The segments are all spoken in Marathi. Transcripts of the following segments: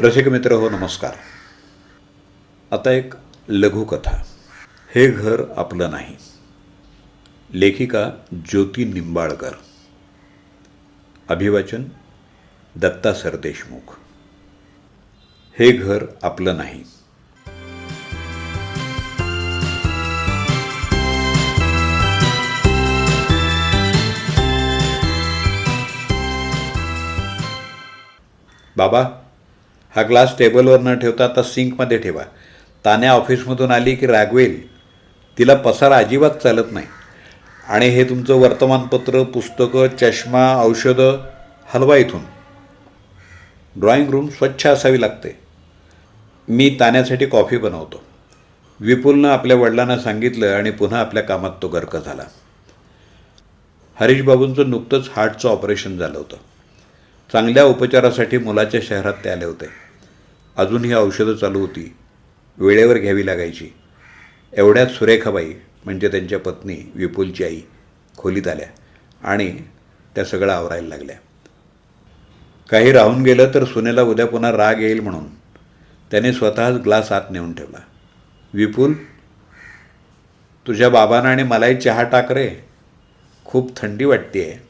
रसिक मित्र हो नमस्कार. आता एक लघुकथा. हे घर आपलं नाही. लेखिका ज्योती निंबाळकर. अभिवाचन दत्ता सरदेशमुख हे घर आपलं नाही. बाबा हा ग्लास टेबलवर न ठेवता आता सिंकमध्ये ठेवा. तान्या ऑफिसमधून आली की रागवेल. तिला पसारा अजिबात चालत नाही. आणि हे तुमचं वर्तमानपत्र पुस्तकं चष्मा औषधं हलवा इथून. ड्रॉइंग रूम स्वच्छ असावी लागते. मी तान्यासाठी कॉफी बनवतो. विपुलनं आपल्या वडिलांना सांगितलं आणि पुन्हा आपल्या कामात तो गर्क झाला. हरीशबाबूंचं नुकतंच हार्टचं ऑपरेशन झालं होतं. चांगल्या उपचारासाठी मुलाच्या शहरात ते आले होते. अजून ही औषधं चालू होती. वेळेवर घ्यावी लागायची. एवढ्यात सुरेखाबाई म्हणजे त्यांच्या पत्नी विपुलची आई खोलीत आल्या आणि त्या सगळं आवरायला लागल्या. काही राहून गेलं तर सुनेला उद्या पुन्हा राग येईल म्हणून. त्याने स्वतःच ग्लास आत नेऊन ठेवला. विपुल तुझ्या बाबांना आणि मलाही चहा टाक रे. खूप थंडी वाटते आहे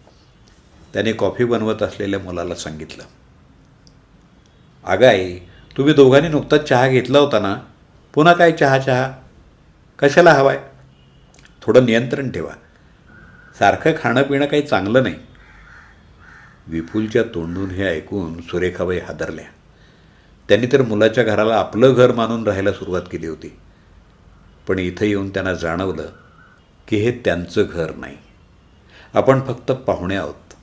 त्याने कॉफी बनवत असलेल्या मुलाला सांगितलं. अगं आई तुम्ही दोघांनी नुकताच चहा घेतला होता ना? पुन्हा काय चहा चहा? कशाला हवाय? थोडं नियंत्रण ठेवा. सारखं खाणं पिणं काही चांगलं नाही. विपुलच्या तोंडून हे ऐकून सुरेखाबाई हादरल्या. त्यांनी तर मुलाच्या घराला आपलं घर मानून राहायला सुरुवात केली होती. पण इथं येऊन त्यांना जाणवलं की हे त्यांचं घर नाही. आपण फक्त पाहुणे आहोत.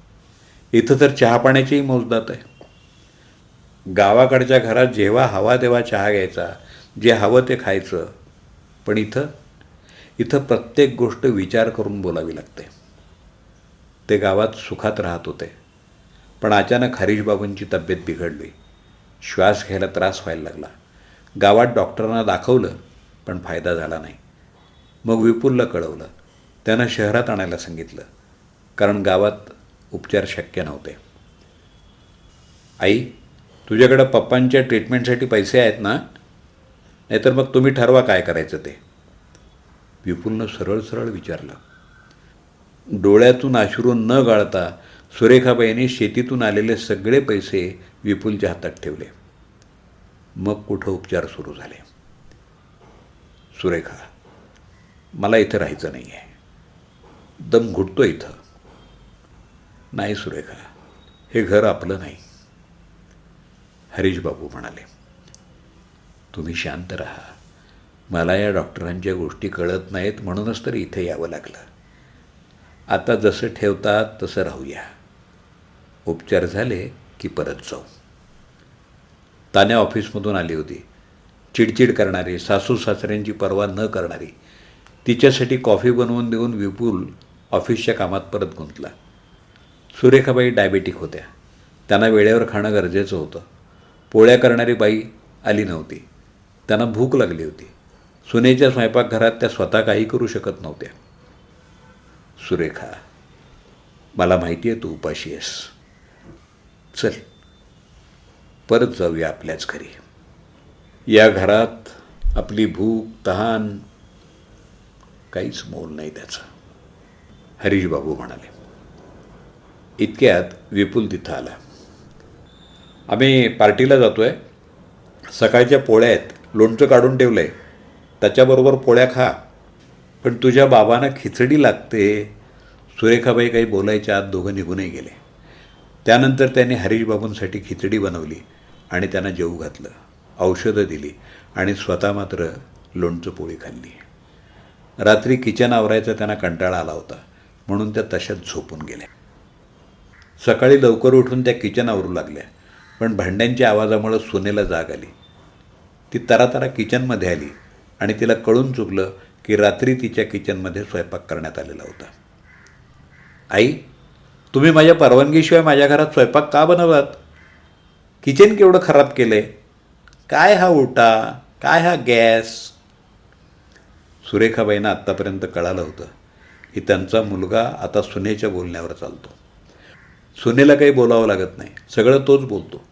इथं तर चहा पाण्याचीही मौजदात आहे. गावाकडच्या घरात जेव्हा हवा तेव्हा चहा घ्यायचा जे हवं ते खायचं. पण इथं इथं प्रत्येक गोष्ट विचार करून बोलावी लागते. ते गावात सुखात राहत होते. पण अचानक हरीशबाबूंची तब्येत बिघडली. श्वास घ्यायला त्रास व्हायला लागला. गावात डॉक्टरांना दाखवलं पण फायदा झाला नाही. मग विपुलला कळवलं. त्यानं शहरात आणायला सांगितलं. कारण गावात उपचार शक्य नव्हते. आई तुझ्याकडं पप्पांच्या ट्रीटमेंटसाठी पैसे आहेत ना नाहीतर मग तुम्ही ठरवा काय करायचं ते. विपुलनं सरळ सरळ विचारलं. डोळ्यातून अश्रू न गाळता सुरेखाबाईंनी शेतीतून आलेले सगळे पैसे विपुलच्या हातात ठेवले. मग कुठं उपचार सुरू झाले? सुरेखा मला इथं राहायचं नाही आहे दम घुटतो इथं. नाही सुरेखा हे घर आपलं नाही. हरीश बाबू म्हणाले तुम्ही शांत राहा. मला या डॉक्टरांच्या गोष्टी कळत नाहीत म्हणूनच तर इथे यावं लागलं. आता जसं ठेवतात तसं राहूया. उपचार झाले की परत जाऊ. तान्या ऑफिसमधून आली होती. चिडचिड करणारी सासू सासऱ्यांची पर्वा न करणारी तिच्यासाठी कॉफी बनवून देऊन विपुल ऑफिसच्या कामात परत गुंतला. सुरेखाबाई डायबेटिक होत्या. त्यांना वेळेवर खाणं गरजेचं होतं. पोळ्या करणारी बाई आली नव्हती. त्यांना भूक लागली होती. सुनेच्या स्वयंपाकघरात त्या स्वतः काही करू शकत नव्हत्या. सुरेखा मला माहिती आहे तू उपाशी आहेस. चल परत जाऊया आपल्याच घरी. या घरात आपली भूक तहान काहीच मोल नाही त्याचं. हरीश बाबू म्हणाले. इतक्यात विपुल तिथं आला. आम्ही पार्टीला जातो आहे सकाळच्या पोळ्या आहेत. लोणचं काढून ठेवलं आहे त्याच्याबरोबर पोळ्या खा. पण तुझ्या बाबांना खिचडी लागते. सुरेखाबाई काही बोलायच्या आत दोघं निघूनही गेले. त्यानंतर त्यांनी हरीशबाबूंसाठी खिचडी बनवली आणि त्यांना जेवू घातलं. औषधं दिली आणि स्वतः मात्र लोणचं पोळी खाल्ली. रात्री किचन आवरायचा त्यांना कंटाळा आला होता. म्हणून त्या तशाच झोपून गेल्या. सकाळी लवकर उठून त्या किचन आवरू लागल्या. पण भांड्यांच्या आवाजामुळं सुनेला जाग आली. ती तरातरा किचनमध्ये आली आणि तिला कळून चुकलं की रात्री तिच्या किचनमध्ये स्वयंपाक करण्यात आलेला होता. आई तुम्ही माझ्या परवानगीशिवाय माझ्या घरात स्वयंपाक का बनवलात? किचन केवढं खराब केलं आहे काय हा उलटा? काय हा गॅस? सुरेखाबाईंना आत्तापर्यंत कळालं होतं की त्यांचा मुलगा आता सुनेच्या बोलण्यावर चालतो. सुनेला काही बोलावं लागत नाही. सगळं तोच बोलतो.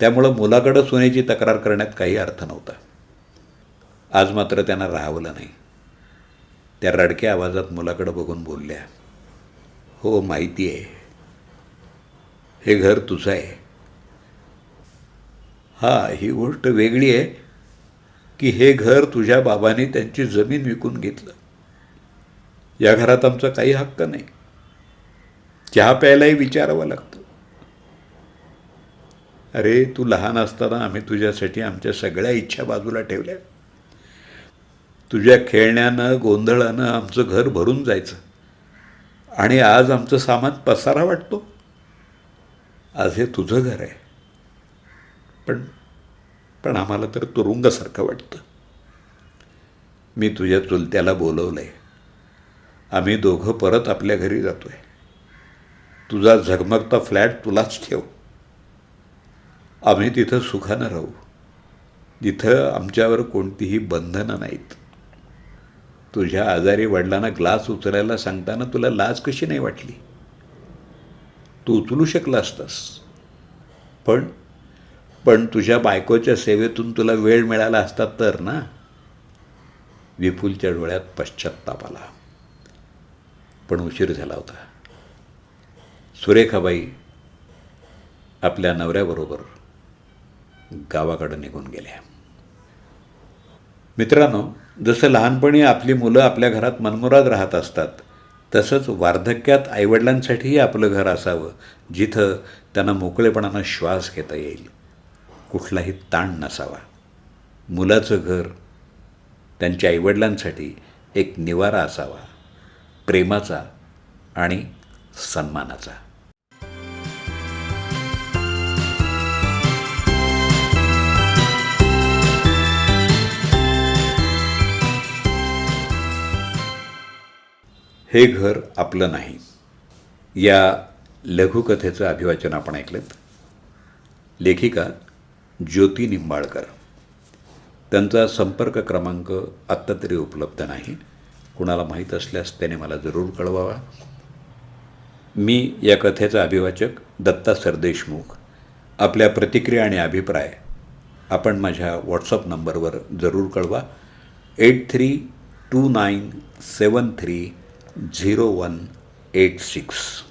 त्यामुळं मुलाकडं सोन्याची तक्रार करण्यात काही अर्थ नव्हता. आज मात्र त्यांना राहावलं नाही. त्या रडक्या आवाजात मुलाकडं बघून बोलल्या हो माहिती आहे. हे घर तुझं आहे. हा ही गोष्ट वेगळी आहे की हे घर तुझ्या बाबाने त्यांची जमीन विकून घेतलं. या घरात आमचा काही हक्क नाही. चहा प्यायलाही विचारावं लागतं. अरे तू लहान असताना आम्ही तुझ्यासाठी आमच्या सगळ्या इच्छा बाजूला ठेवल्या. तुझ्या खेळण्यानं गोंधळानं आमचं घर भरून जायचं. आणि आज आमचं सामान पसारा वाटतो. आज हे तुझं घर आहे. पण पण आम्हाला तर तुरुंगासारखं वाटतं. मी तुझ्या चुलत्याला बोलवलं आहे आम्ही दोघं परत आपल्या घरी जातो आहे तुझा झगमगता फ्लॅट तुलाच ठेव. आम्ही तिथं सुखानं राहू. जिथं आमच्यावर कोणतीही बंधनं नाहीत. तुझ्या आजारी वडिलांना ग्लास उचलायला सांगताना तुला लाज कशी नाही वाटली? तू उचलू शकला असतास. पण पण तुझ्या बायकोच्या सेवेतून तुला वेळ मिळाला असता तर ना? विपुलच्या डोळ्यात पश्चात्ताप आला. पण उशीर झाला होता. सुरेखाबाई आपल्या नवऱ्याबरोबर गावाकडं निघून गेल्या. मित्रांनो जसं लहानपणी आपली मुलं आपल्या घरात मनमुराद राहत असतात तसंच वार्धक्यात आईवडिलांसाठीही आपलं घर असावं जिथं त्यांना मोकळेपणानं श्वास घेता येईल. कुठलाही ताण नसावा. मुलाचं घर त्यांच्या आईवडिलांसाठी एक निवारा असावा प्रेमाचा आणि सन्मानाचा. हे घर आपलं नाही. या लघुकथेचं अभिवाचन आपण ऐकलं लेखिका ज्योती निंबाळकर. त्यांचा संपर्क क्रमांक आत्ता तरी उपलब्ध नाही. कुणाला माहीत असल्यास त्याने मला जरूर कळवावा. मी या कथेचा अभिवाचक दत्ता सरदेशमुख. आपल्या प्रतिक्रिया आणि अभिप्राय आपण माझ्या व्हॉट्सअप नंबरवर जरूर कळवा. Eight three two nine seven three zero one eight six